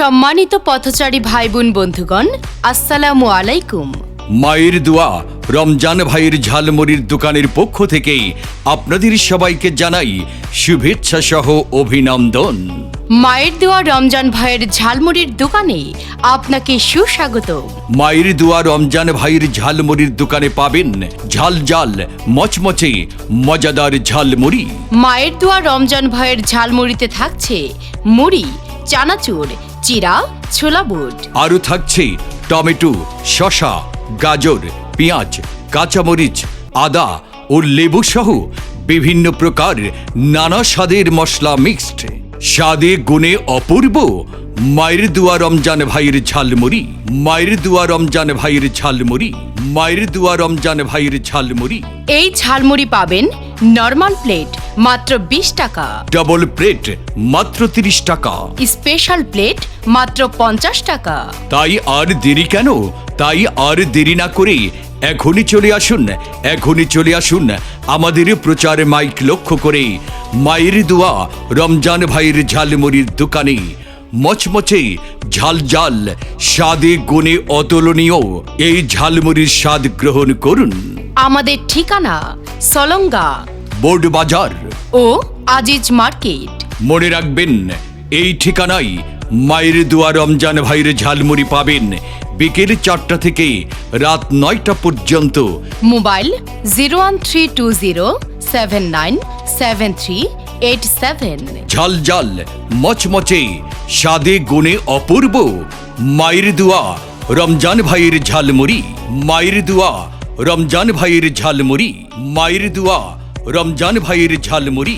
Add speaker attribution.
Speaker 1: সম্মানিত পথচারী ভাই বোন বন্ধুগণ আসসালামু আলাইকুম।
Speaker 2: মায়ের দোয়া রমজান ভাইয়ের ঝালমুড়ির দোকানের পক্ষ থেকে আপনাদের সবাইকে জানাই শুভেচ্ছা সহ অভিনন্দন।
Speaker 1: মায়ের দেওয়া রমজান ভাইয়ের ঝালমুড়ির দোকানে আপনাকে সুস্বাগত।
Speaker 2: মায়ের দোয়া রমজান ভাইয়ের ঝালমুড়ির দোকানে পাবেন ঝাল জাল মচমচে মজাদার ঝালমুড়ি।
Speaker 1: মায়ের দেওয়া রমজান ভাইয়ের ঝালমুড়িতে থাকছে মুড়ি চানাচুর চিরা ছোলা বুট।
Speaker 2: আরও থাকছে টমেটো শসা গাজর পেঁয়াজ কাঁচামরিচ আদা ও লেবু সহ বিভিন্ন প্রকার নানা স্বাদের মশলা মিক্সড। স্বাদে গুণে অপূর্ব মায়ের দুয়া রমজান ভাইয়ের ঝালমুড়ি মায়ের দুয়া রমজান ভাইয়ের ঝালমুড়ি মায়ের দুয়া রমজান ভাইয়ের ঝালমুড়ি।
Speaker 1: এই ঝালমুড়ি পাবেন নর্মাল প্লেট মাত্র বিশ টাকা।
Speaker 2: ডাবল প্লেট মাত্র তিরিশ টাকা।
Speaker 1: স্পেশাল প্লেট মাত্র পঞ্চাশ টাকা।
Speaker 2: তাই আর দেরি কেন? তাই আর দেরি না করে এখনই চলে আসুন এখনই চলে আসুন আমাদের প্রচার মাইক লক্ষ্য করে মায়ের দোয়া রমজান ভাইয়ের ঝালমুড়ির দোকানে। মচমচে ঝাল জাল স্বাদে গুণে অতুলনীয় এই ঝালমুড়ির স্বাদ গ্রহণ করুন।
Speaker 1: আমাদের ঠিকানা সলঙ্গা
Speaker 2: বোর্ড বাজার।
Speaker 1: ও আজিজ মার্কেট।
Speaker 2: মনে রাখবেন এই ঠিকানায় মায়ের দোয়া রমজান ভাইয়ের ঝালমুড়ি পাবেন। বিকেল চারটা থেকে রাত নয়টা পর্যন্ত।
Speaker 1: Mobile zero one three two zero seven nine seven three eight seven.
Speaker 2: ঝাল জাল মচমচে স্বাদে গুণে অপূর্ব মায়ের দোয়া রমজান ভাইয়ের ঝালমুড়ি মায়ের দোয়া রমজান ভাইয়ের ঝালমুড়ি মায়ের দোয়া। রমজান ভাইয়ের ঝালমুড়ি।